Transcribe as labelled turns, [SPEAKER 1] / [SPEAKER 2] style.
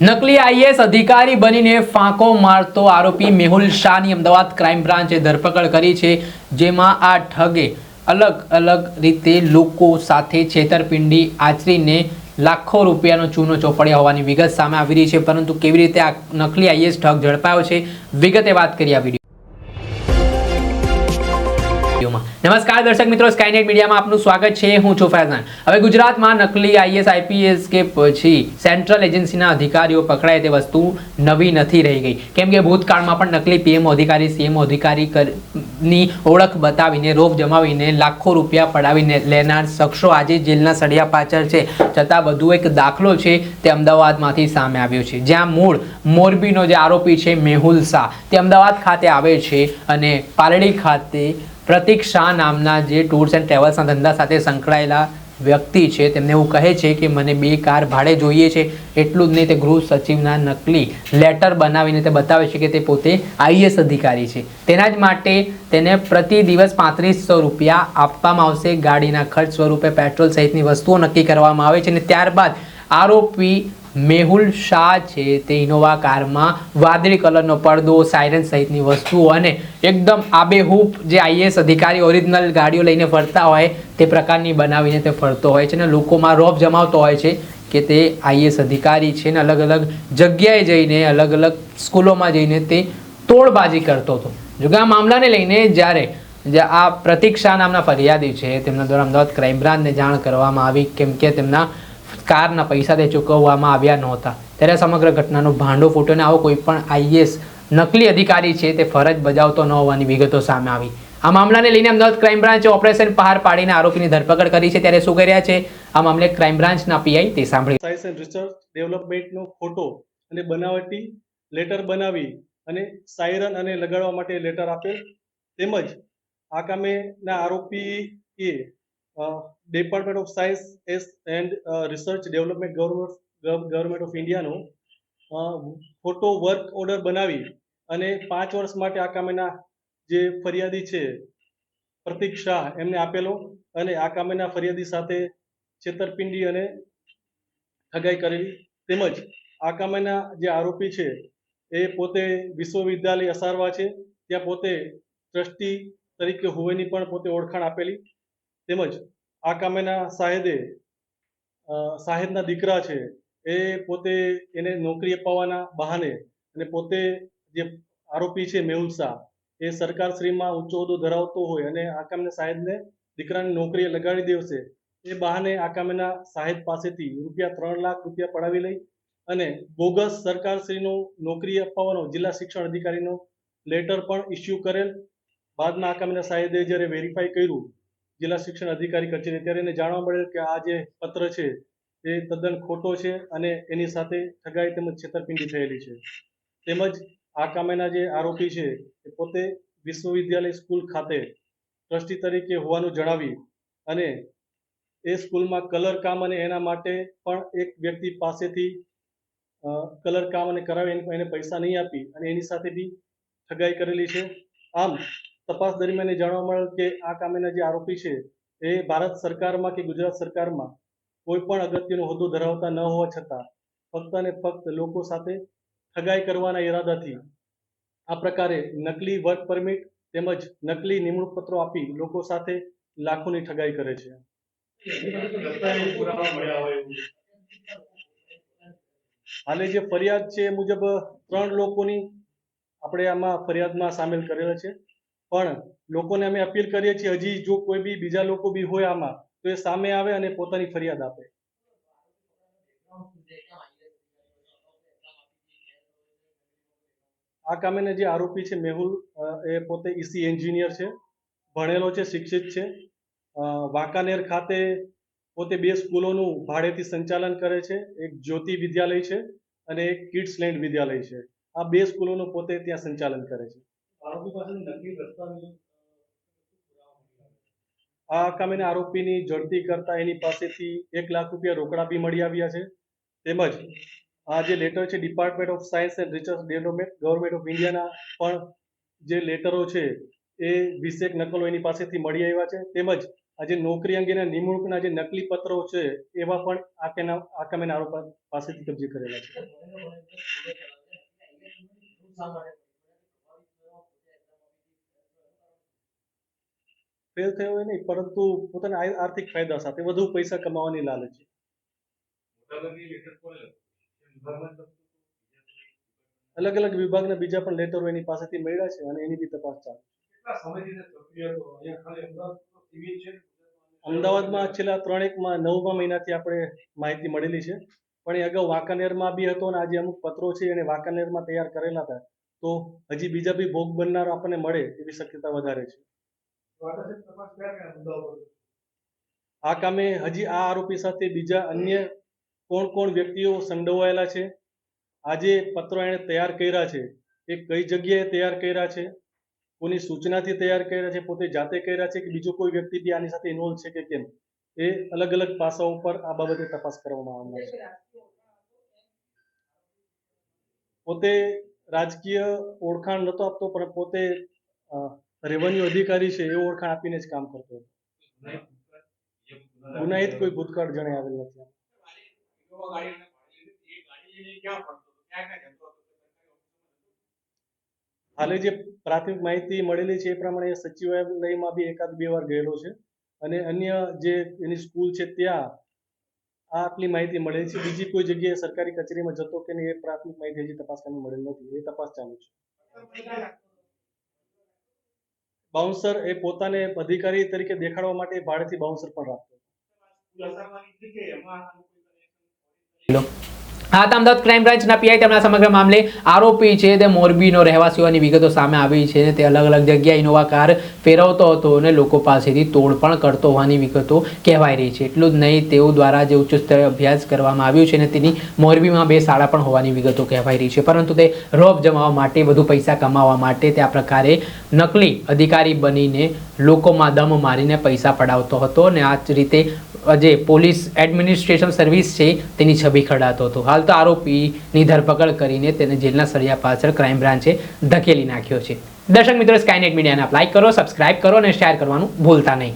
[SPEAKER 1] નકલી આઈએસ અધિકારી બનીને ફાંકો મારતો આરોપી મેહુલ શાહની અમદાવાદ ક્રાઇમ બ્રાન્ચે ધરપકડ કરી છે, જેમાં આ ઠગે અલગ અલગ રીતે લોકો સાથે છેતરપિંડી આચરીને લાખો રૂપિયાનો ચૂનો ચોપડ્યા હોવાની વિગત સામે આવી રહી છે, પરંતુ કેવી રીતે આ નકલી આઈએસ ઠગ ઝડપાયો છે, વિગતે વાત કરી આ નમસ્કાર દર્શક મિત્રો સ્કાયનેટ મીડિયામાં આપનું સ્વાગત છે. હું છું ફૈઝાન. હવે ગુજરાતમાં નકલી આઈએસ, આઈપીએસ કે પછી સેન્ટ્રલ એજન્સીના અધિકારીઓ પકડાય તે વસ્તુ નવી નથી રહી ગઈ. કેમ કે ભૂતકાળમાં પણ નકલી પીએમઓ અધિકારી સીએમઓ અધિકારી ની ઓળખ બતાવીને, રોપ જમાવીને, લાખો રૂપિયા પડાવીને લેનાર શખ્સો આજે જેલના સળિયા પાછળ છે. છતાં વધુ એક દાખલો છે તે અમદાવાદમાંથી સામે આવ્યો છે. જ્યાં મૂળ મોરબીનો જે આરોપી છે, મેહુલ શાહ, તે અમદાવાદ ખાતે આવે છે અને પાલડી ખાતે પ્રતિક શાહ નામના જે ટૂર્સ એન્ડ ટ્રાવેલ્સના ધંધા સાથે સંકળાયેલા વ્યક્તિ છે, તેમને એવું કહે છે કે મને બે કાર ભાડે જોઈએ છે, એટલું જ નહીં, તે ગૃહ સચિવના નકલી લેટર બનાવીને તે બતાવે છે કે તે પોતે આઈએસ અધિકારી છે. તેના જ માટે તેને પ્રતિ દિવસ પાંત્રીસો રૂપિયા આપવામાં આવશે. ગાડીના ખર્ચ સ્વરૂપે પેટ્રોલ સહિતની વસ્તુઓ નક્કી કરવામાં આવે છે અને ત્યારબાદ આરોપી મેહુલ શાહ છે તે ઇનોવા કારમાં વાદળી કલરનો પડદો સાયરન સહિતની વસ્તુઓ અને એકદમ આબેહૂબ જે આઈએસ અધિકારી ઓરિજિનલ ગાડીઓ લઈને ફરતા હોય તે પ્રકારની બનાવીને તે ફરતો હોય છે અને લોકોમાં રોપ જમાવતો હોય છે કે તે આઈએસ અધિકારી છે ને અલગ અલગ જગ્યાએ જઈને, અલગ અલગ સ્કૂલોમાં જઈને તે તોડબાજી કરતો હતો. જો કે આ મામલાને લઈને જ્યારે આ પ્રતિક્ષા નામના ફરિયાદી છે તેમના દ્વારા અમદાવાદ ક્રાઇમ બ્રાન્ચને જાણ કરવામાં આવી, કેમ કે તેમના કારના પૈસા તે ચૂકવવામાં આવ્યા નહોતા. ત્યારે સમગ્ર ઘટનાનો ભાંડો ફૂટ્યો અને આવો કોઈ પણ આઈએસ નકલી અધિકારી છે તે ફરજ બજાવતો ન હોવાની વિગતો સામે આવી. આ મામલાને લઈને અમદાવાદ ક્રાઇમ બ્રાન્ચે ઓપરેશન પહાર પાડીને આરોપીની ધરપકડ કરી છે ત્યારે શું કર્યા છે? આ મામલે ક્રાઇમ બ્રાન્ચના પીઆઈ તે સાંભળી.
[SPEAKER 2] સાયન્સ એન્ડ રિસર્ચ ડેવલપમેન્ટનો ખોટો અને બનાવટી લેટર બનાવી અને સાયરન અને લગાડવા માટે લેટર આપેલ તેમજ આ કામેના આરોપી એ department of science S and research development government government of ઇન્ડિયાનો photo work order બનાવી અને પાંચ વર્ષ માટે આ કામેના જે ફરિયાદી છે, પ્રતિક શાહ, એમને આપેલો અને આ કામેના ફરિયાદી સાથે છેતરપિંડી અને ઠગાઈ કરેલી. તેમજ આ કામેના જે આરોપી છે, એ પોતે વિશ્વવિદ્યાલય અસારવા છે. ત્યાં પોતે ટ્રસ્ટી તરીકે હોવાની પણ પોતે ઓળખાણ આપેલી. તેમજ આ કામેના સાહેદે સાહેદના દીકરા છે, એ પોતે એને નોકરી અપાવવાના બહાને અને પોતે જે આરોપી છે મેહુલ શાહ એ સરકારશ્રીમાં ઊંચો હોદ્દો ધરાવતો હોય અને આ કામને સાહેબને દીકરાની નોકરીએ લગાડી દેવશે, એ બહાને આ કામેના સાહેબ પાસેથી રૂપિયા ત્રણ લાખ રૂપિયા પડાવી લઈ અને બોગસ સરકારશ્રીનો નોકરી અપાવવાનો જિલ્લા શિક્ષણ અધિકારીનો લેટર પણ ઇસ્યુ કરેલ. બાદમાં આ કામેના સાહેબે જ્યારે વેરીફાઈ કર્યું જિલ્લા શિક્ષણ અધિકારી કચેરી ત્યારે એને જાણવા મળેલ કે આ જે પત્ર છે, એ તદ્દન ખોટો છે અને એની સાથે ઠગાઈ તેમજ છેતરપિંડી થયેલી છે. તેમજ આ કામેના જે આરોપી છે, એ પોતે વિશ્વવિદ્યાલય સ્કૂલ ખાતે ટ્રસ્ટી તરીકે હોવાનું જણાવી અને એ સ્કૂલમાં કલર કામ અને એના માટે પણ એક વ્યક્તિ પાસેથી કલર કામ અને કરાવી એને- પૈસા નહીં આપી અને એની સાથે બી ઠગાઈ કરેલી છે. આમ તપાસ દરમિયાન એ જાણવા મળેલ કે આ કામેના જે આરોપી છે, એ ભારત સરકારમાં કે ગુજરાત સરકારમાં કોઈ પણ અગત્યનો હોદ્દો ધરાવતા ન હોવા છતાં ફક્ત અને ફક્ત લોકો સાથે ઠગાઈ કરવાના ઈરાદાથી આ પ્રકારે નકલી વર્ક પરમિટ તેમજ નકલી નિમણૂક પત્રો આપી લોકો સાથે લાખોની ઠગાઈ કરે છે. હાલે જે ફરિયાદ છે એ મુજબ ત્રણ લોકોની આપણે આમાં ફરિયાદમાં સામેલ કરેલા છે. પણ લોકોને અમે અપીલ કરીએ છીએ, હજી જો કોઈ બી બીજા લોકો બી હોય આમાં, તો એ સામે આવે અને પોતાની ફરિયાદ આપે. આ કામેના જે આરોપી છે, મેહુલ એ પોતે ઈસી એન્જિનિયર છે, ભણેલો છે, શિક્ષિત છે. વાંકાનેર ખાતે પોતે બે સ્કૂલોનું ભાડેથી સંચાલન કરે છે. એક જ્યોતિ વિદ્યાલય છે અને એક કિડ્સ લેન્ડ વિદ્યાલય છે. આ બે સ્કૂલોનું પોતે ત્યાં સંચાલન કરે છે. આ કામે આરોપીની ઝડપી કરતા એની પાસેથી એક લાખ રૂપિયા રોકડા બી મળી આવ્યા છે. તેમજ આ જે લેટર છે department of science and research development government of ઇન્ડિયાના પણ જે લેટરો છે એ વીસેક નકલો એની પાસેથી મળી આવ્યા છે. તેમજ આ જે નોકરી અંગેના નિમણૂકના જે નકલી પત્રો છે એવા પણ આ કેના આ કામેના આરોપી પાસેથી કબજે કરેલા છે. ફેલ થયો હોય નહીં, પરંતુ પોતાના આર્થિક ફાયદા સાથે વધુ પૈસા કમાવાની લાલચ અલગ અલગ વિભાગના બીજા પણ લેટરો એની પાસેથી મળ્યા છે અને એની બી તપાસ ચાલુ અમદાવાદમાં છેલ્લા ત્રણેક નવમા મહિનાથી આપણે માહિતી મળેલી છે. પણ એ અગાઉ વાંકાનેરમાં બી હતો અને આજે અમુક પત્રો છે એને વાંકાનેરમાં તૈયાર કરેલા હતા. તો હજી બીજા બી ભોગ બનનાર આપણને મળે એવી શક્યતા વધારે છે. આ કામે હજી આ આરોપી સાથે બીજા અન્ય કોણ કોણ વ્યક્તિઓ સંડોવાયેલા છે? આજે પત્રો એણે તૈયાર કર્યા છે. એ કઈ જગ્યાએ તૈયાર કર્યા છે? કોની સૂચનાથી તૈયાર કર્યા છે? પોતે જાતે કર્યા છે કે બીજો કોઈ વ્યક્તિ બી આની સાથે ઇન્વોલ્વ છે કે કેમ? એ અલગ અલગ પાસાઓ પર આ બાબતે તપાસ કરવામાં આવનાર છે. પોતે રાજકીય ઓળખાણ નતો આપતો, પણ પોતે રેવન્યુ અધિકારી છે, એ ઓળખાણ આપીને જ કામ કરતો હતો. ગુનાહિત કોઈ ભૂતકાળ જણે આવેલ નથી. હાલે જે પ્રાથમિક માહિતી મળેલી છે, એ પ્રમાણે સચિવાલયમાં બી એકાદ બે વાર ગયેલો છે. અને અન્ય જે એની સ્કૂલ છે, ત્યાં આ આટલી માહિતી મળેલી છે. બીજી કોઈ જગ્યાએ સરકારી કચેરીમાં જતો કે નહીં, એ પ્રાથમિક માહિતી હજી તપાસ કરવાની મળેલ નથી. એ તપાસ ચાલુ છે. બાઉન્સર એ પોતાને અધિકારી તરીકે દેખાડવા માટે ભાડેથી બાઉન્સર પણ રાખતો.
[SPEAKER 1] હતા અમદાવાદ ક્રાઇમ બ્રાન્ચના પીઆઈ તેમના સમગ્ર મામલે આરોપી છે. તે મોરબીનો રહેવાસી હોવાની વિગતો સામે આવી છે તે અલગ અલગ જગ્યાએ ઇનોવા કાર ફેરવતો હતો અને લોકો પાસેથી તોડ પણ કરતો હોવાની વિગતો કહેવાઈ રહી છે. એટલું જ નહીં, તેઓ દ્વારા જે ઉચ્ચ સ્તરે અભ્યાસ કરવામાં આવ્યો છે અને તેની મોરબીમાં બે શાળા પણ હોવાની વિગતો કહેવાઈ રહી છે. પરંતુ તે રોબ જમાવવા માટે, વધુ પૈસા કમાવવા માટે તે આ પ્રકારે નકલી અધિકારી બનીને લોકોમાં દમ મારીને પૈસા પડાવતો હતો અને આ જ રીતે જે પોલીસ એડમિનિસ્ટ્રેશન સર્વિસ છે, તેની છબી ખડાતો હતો. હાલ તો આરોપીની ધરપકડ કરીને તેને જેલના સળિયા પાછળ ક્રાઇમ બ્રાન્ચે ધકેલી નાખ્યો છે. દર્શક મિત્રો સ્કાયનેટ મીડિયાને લાઇક કરો સબસ્ક્રાઇબ કરો અને શેર કરવાનું ભૂલતા નહીં.